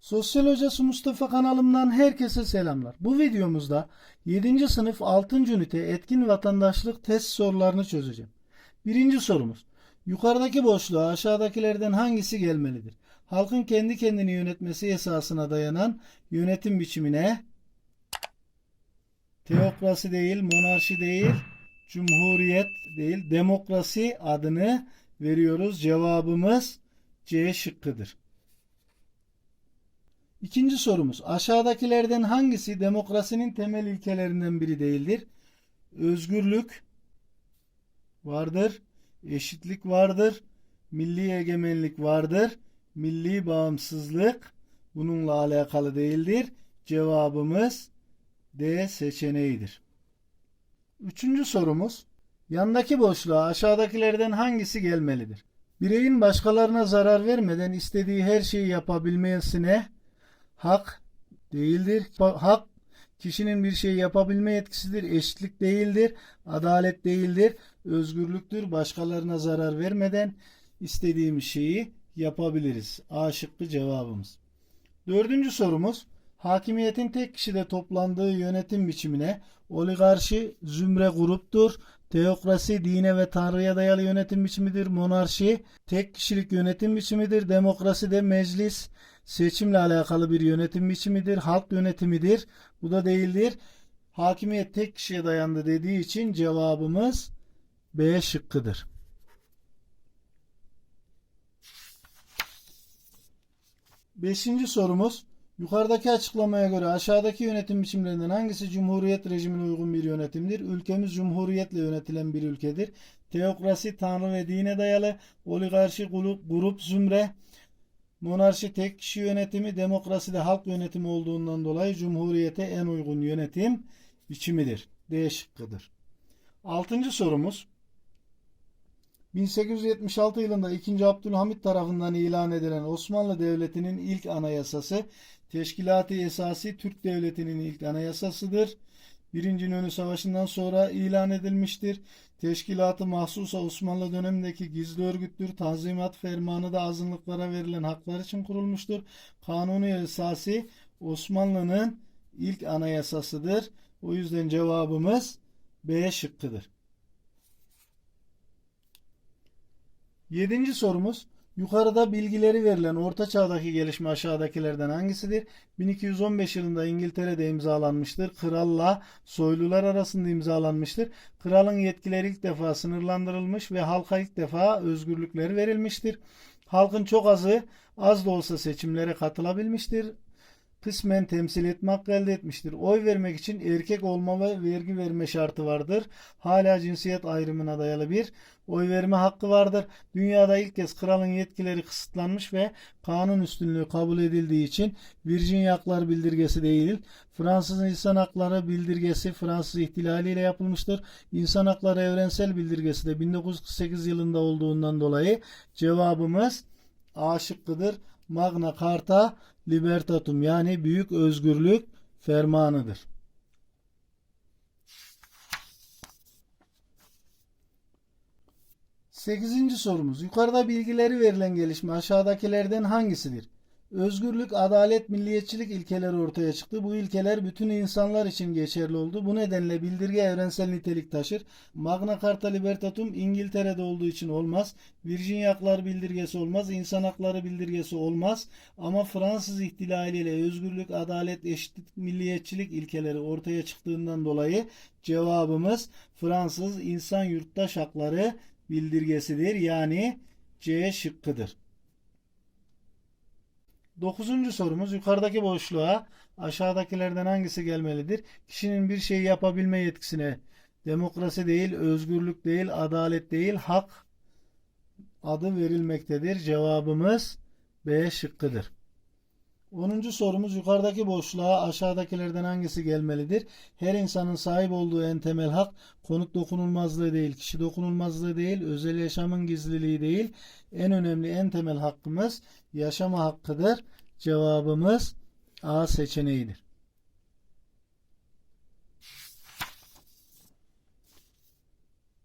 Sosyal Hocası Mustafa kanalımdan herkese selamlar. Bu videomuzda 7. sınıf 6. ünite etkin vatandaşlık test sorularını çözeceğim. Birinci sorumuz. Yukarıdaki boşluğa aşağıdakilerden hangisi gelmelidir? Halkın kendi kendini yönetmesi esasına dayanan yönetim biçimine teokrasi değil, monarşi değil, cumhuriyet değil, demokrasi adını veriyoruz. Cevabımız C şıkkıdır. İkinci sorumuz. Aşağıdakilerden hangisi demokrasinin temel ilkelerinden biri değildir? Özgürlük vardır, eşitlik vardır, milli egemenlik vardır, milli bağımsızlık bununla alakalı değildir. Cevabımız D seçeneğidir. Üçüncü sorumuz. Yandaki boşluğa aşağıdakilerden hangisi gelmelidir? Bireyin başkalarına zarar vermeden istediği her şeyi yapabilmesine hak değildir. Hak kişinin bir şey yapabilme yetkisidir. Eşitlik değildir. Adalet değildir. Özgürlüktür. Başkalarına zarar vermeden istediğimiz şeyi yapabiliriz. A şıkkı cevabımız. Dördüncü sorumuz. Hakimiyetin tek kişide toplandığı yönetim biçimine oligarşi zümre gruptur. Teokrasi dine ve tanrıya dayalı yönetim biçimidir. Monarşi tek kişilik yönetim biçimidir. Demokrasi de meclis seçimle alakalı bir yönetim biçimidir. Halk yönetimidir. Bu da değildir. Hakimiyet tek kişiye dayandı dediği için cevabımız B şıkkıdır. Beşinci sorumuz. Yukarıdaki açıklamaya göre aşağıdaki yönetim biçimlerinden hangisi cumhuriyet rejimine uygun bir yönetimdir? Ülkemiz cumhuriyetle yönetilen bir ülkedir. Teokrasi tanrı ve dine dayalı, oligarşi grup, grup zümre, monarşi tek kişi yönetimi, demokrasi de halk yönetimi olduğundan dolayı cumhuriyete en uygun yönetim biçimidir. D şıkkıdır. Altıncı sorumuz. 1876 yılında 2. Abdülhamit tarafından ilan edilen Osmanlı Devleti'nin ilk anayasası Teşkilat-ı Esası Türk Devleti'nin ilk anayasasıdır. Birinci İnönü Savaşı'ndan sonra ilan edilmiştir. Teşkilatı mahsusa Osmanlı dönemindeki gizli örgüttür. Tanzimat fermanı da azınlıklara verilen haklar için kurulmuştur. Kanuni Esası Osmanlı'nın ilk anayasasıdır. O yüzden cevabımız B şıkkıdır. Yedinci sorumuz. Yukarıda bilgileri verilen Orta Çağ'daki gelişme aşağıdakilerden hangisidir? 1215 yılında İngiltere'de imzalanmıştır. Kralla soylular arasında imzalanmıştır. Kralın yetkileri ilk defa sınırlandırılmış ve halka ilk defa özgürlükleri verilmiştir. Halkın çok azı az da olsa seçimlere katılabilmiştir. Kısmen temsil etme hakkı elde etmiştir. Oy vermek için erkek olma ve vergi verme şartı vardır. Hala cinsiyet ayrımına dayalı bir oy verme hakkı vardır. Dünyada ilk kez kralın yetkileri kısıtlanmış ve kanun üstünlüğü kabul edildiği için Virginia Haklar Bildirgesi değil, Fransız İnsan Hakları Bildirgesi Fransız ihtilaliyle yapılmıştır. İnsan Hakları Evrensel Bildirgesi de 1948 yılında olduğundan dolayı cevabımız A şıkkıdır. Magna Carta Libertatum yani büyük özgürlük fermanıdır. Sekizinci sorumuz. Yukarıda bilgileri verilen gelişme aşağıdakilerden hangisidir? Özgürlük, adalet, milliyetçilik ilkeleri ortaya çıktı. Bu ilkeler bütün insanlar için geçerli oldu. Bu nedenle bildirge evrensel nitelik taşır. Magna Carta Libertatum İngiltere'de olduğu için olmaz. Virginia Haklar Bildirgesi olmaz. İnsan Hakları Bildirgesi olmaz. Ama Fransız ihtilaliyle özgürlük, adalet, eşitlik, milliyetçilik ilkeleri ortaya çıktığından dolayı cevabımız Fransız İnsan Yurttaş Hakları Bildirgesidir. Yani C şıkkıdır. Dokuzuncu sorumuz yukarıdaki boşluğa aşağıdakilerden hangisi gelmelidir? Kişinin bir şeyi yapabilme yetkisine demokrasi değil, özgürlük değil, adalet değil, hak adı verilmektedir. Cevabımız B şıkkıdır. 10. sorumuz yukarıdaki boşluğa aşağıdakilerden hangisi gelmelidir? Her insanın sahip olduğu en temel hak konut dokunulmazlığı değil, kişi dokunulmazlığı değil, özel yaşamın gizliliği değil. En önemli en temel hakkımız yaşama hakkıdır. Cevabımız A seçeneğidir.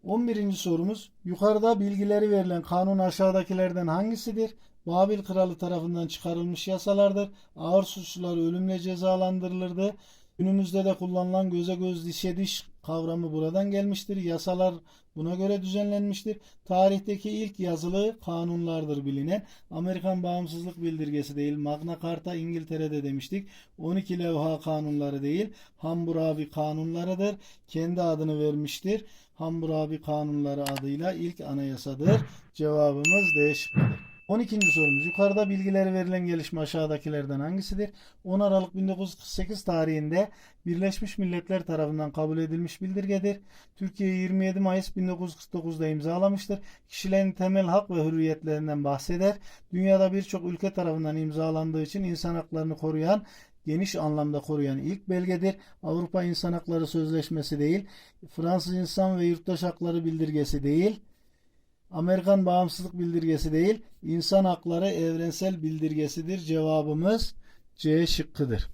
11. sorumuz yukarıda bilgileri verilen kanun aşağıdakilerden hangisidir? Babil kralı tarafından çıkarılmış yasalardır. Ağır suçlular ölümle cezalandırılırdı. Günümüzde de kullanılan göze göz dişe diş kavramı buradan gelmiştir. Yasalar buna göre düzenlenmiştir. Tarihteki ilk yazılı kanunlardır bilinen. Amerikan bağımsızlık bildirgesi değil. Magna Carta İngiltere'de demiştik. 12 levha kanunları değil. Hammurabi kanunlarıdır. Kendi adını vermiştir. Hammurabi kanunları adıyla ilk anayasadır. Cevabımız D şıkkıdır. 12. sorumuz. Yukarıda bilgileri verilen gelişme aşağıdakilerden hangisidir? 10 Aralık 1948 tarihinde Birleşmiş Milletler tarafından kabul edilmiş bildirgedir. Türkiye 27 Mayıs 1949'da imzalamıştır. Kişilerin temel hak ve hürriyetlerinden bahseder. Dünyada birçok ülke tarafından imzalandığı için insan haklarını koruyan geniş anlamda koruyan ilk belgedir. Avrupa İnsan Hakları Sözleşmesi değil, Fransız İnsan ve Yurttaş Hakları Bildirgesi değil, Amerikan Bağımsızlık Bildirgesi değil, İnsan Hakları Evrensel Bildirgesidir. Cevabımız C şıkkıdır.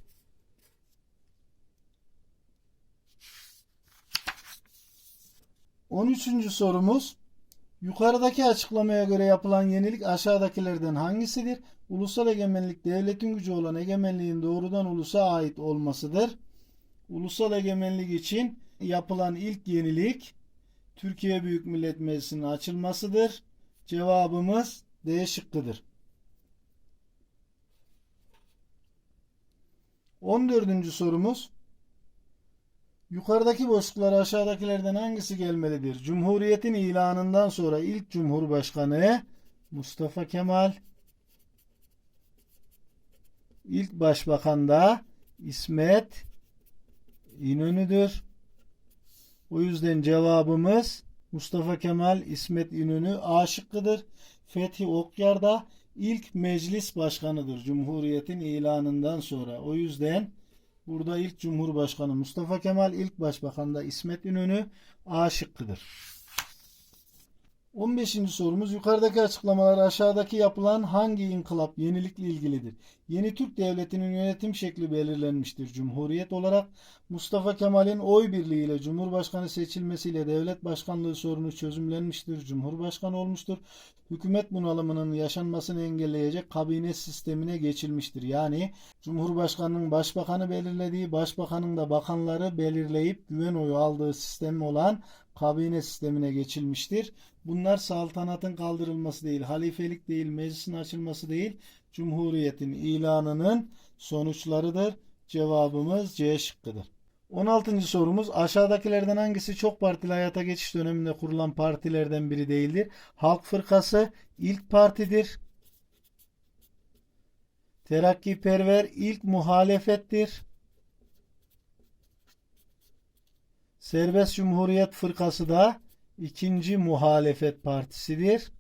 On üçüncü sorumuz Yukarıdaki açıklamaya göre yapılan yenilik aşağıdakilerden hangisidir? Ulusal egemenlik devletin gücü olan egemenliğin doğrudan ulusa ait olmasıdır. Ulusal egemenlik için yapılan ilk yenilik Türkiye Büyük Millet Meclisi'nin açılmasıdır. Cevabımız D şıkkıdır. 14. sorumuz Yukarıdaki boşluklara aşağıdakilerden hangisi gelmelidir? Cumhuriyetin ilanından sonra ilk Cumhurbaşkanı Mustafa Kemal ilk başbakan da İsmet İnönü'dür. O yüzden cevabımız Mustafa Kemal İsmet İnönü A şıkkıdır. Fethi Okyar da ilk meclis başkanıdır Cumhuriyetin ilanından sonra. O yüzden burada ilk Cumhurbaşkanı Mustafa Kemal, ilk başbakan da İsmet İnönü A şıkkıdır. 15. sorumuz yukarıdaki açıklamalar aşağıdaki yapılan hangi inkılap yenilikle ilgilidir? Yeni Türk Devleti'nin yönetim şekli belirlenmiştir. Cumhuriyet olarak Mustafa Kemal'in oy birliğiyle Cumhurbaşkanı seçilmesiyle devlet başkanlığı sorunu çözümlenmiştir. Cumhurbaşkanı olmuştur. Hükümet bunalımının yaşanmasını engelleyecek kabine sistemine geçilmiştir. Yani Cumhurbaşkanının başbakanı belirlediği, başbakanın da bakanları belirleyip güven oyu aldığı sistem olan kabine sistemine geçilmiştir. Bunlar saltanatın kaldırılması değil, halifelik değil, meclisin açılması değil, cumhuriyetin ilanının sonuçlarıdır. Cevabımız C şıkkıdır. 16. sorumuz aşağıdakilerden hangisi çok partili hayata geçiş döneminde kurulan partilerden biri değildir? Halk Fırkası ilk partidir. Terakkiperver ilk muhalefettir. Serbest Cumhuriyet Fırkası da ikinci muhalefet partisidir.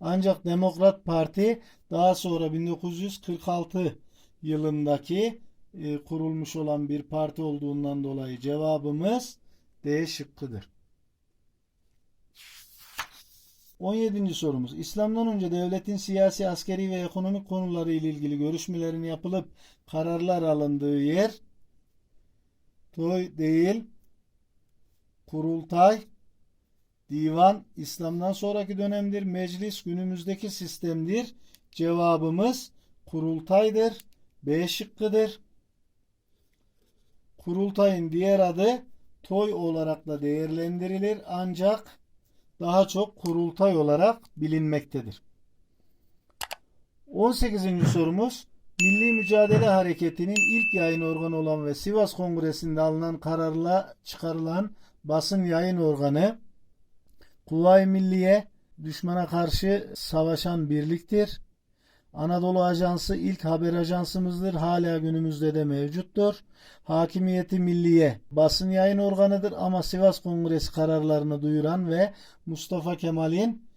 Ancak Demokrat Parti daha sonra 1946 yılındaki e, kurulmuş olan bir parti olduğundan dolayı cevabımız D şıkkıdır. 17. sorumuz. İslam'dan önce devletin siyasi, askeri ve ekonomik konuları ile ilgili görüşmelerin yapılıp kararlar alındığı yer toy değil kurultay divan İslam'dan sonraki dönemdir. Meclis günümüzdeki sistemdir. Cevabımız kurultaydır. B şıkkıdır. Kurultayın diğer adı toy olarak da değerlendirilir ancak daha çok kurultay olarak bilinmektedir. 18. sorumuz Milli Mücadele Hareketi'nin ilk yayın organı olan ve Sivas Kongresi'nde alınan kararla çıkarılan basın yayın organı Kuvayi Milliye düşmana karşı savaşan birliktir. Anadolu Ajansı ilk haber ajansımızdır. Hala günümüzde de mevcuttur. Hakimiyeti Milliye basın yayın organıdır ama Sivas Kongresi kararlarını duyuran ve Mustafa Kemal'in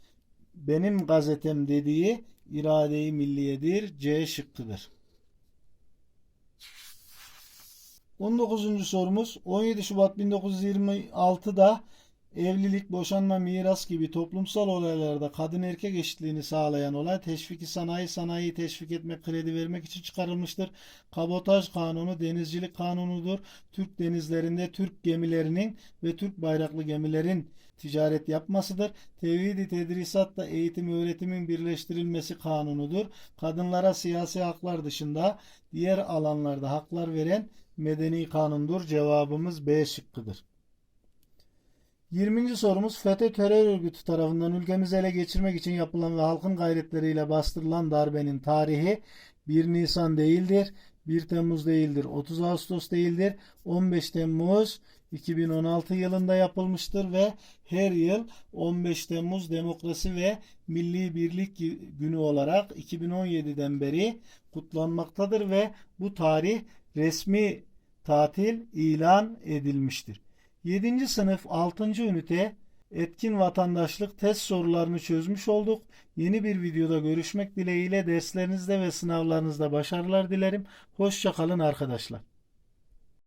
benim gazetem dediği irade-i milliyedir. C şıkkıdır. 19. sorumuz 17 Şubat 1926'da Evlilik, boşanma, miras gibi toplumsal olaylarda kadın erkek eşitliğini sağlayan olay teşviki sanayi, sanayiyi teşvik etmek, kredi vermek için çıkarılmıştır. Kabotaj kanunu denizcilik kanunudur. Türk denizlerinde Türk gemilerinin ve Türk bayraklı gemilerin ticaret yapmasıdır. Tevhid-i tedrisatla eğitim öğretimin birleştirilmesi kanunudur. Kadınlara siyasi haklar dışında diğer alanlarda haklar veren medeni kanundur. Cevabımız B şıkkıdır. 20. sorumuz FETÖ terör örgütü tarafından ülkemizi ele geçirmek için yapılan ve halkın gayretleriyle bastırılan darbenin tarihi 1 Nisan değildir, 1 Temmuz değildir, 30 Ağustos değildir, 15 Temmuz 2016 yılında yapılmıştır ve her yıl 15 Temmuz Demokrasi ve Milli Birlik Günü olarak 2017'den beri kutlanmaktadır ve bu tarih resmi tatil ilan edilmiştir. 7. sınıf 6. ünite etkin vatandaşlık test sorularını çözmüş olduk. Yeni bir videoda görüşmek dileğiyle derslerinizde ve sınavlarınızda başarılar dilerim. Hoşça kalın arkadaşlar.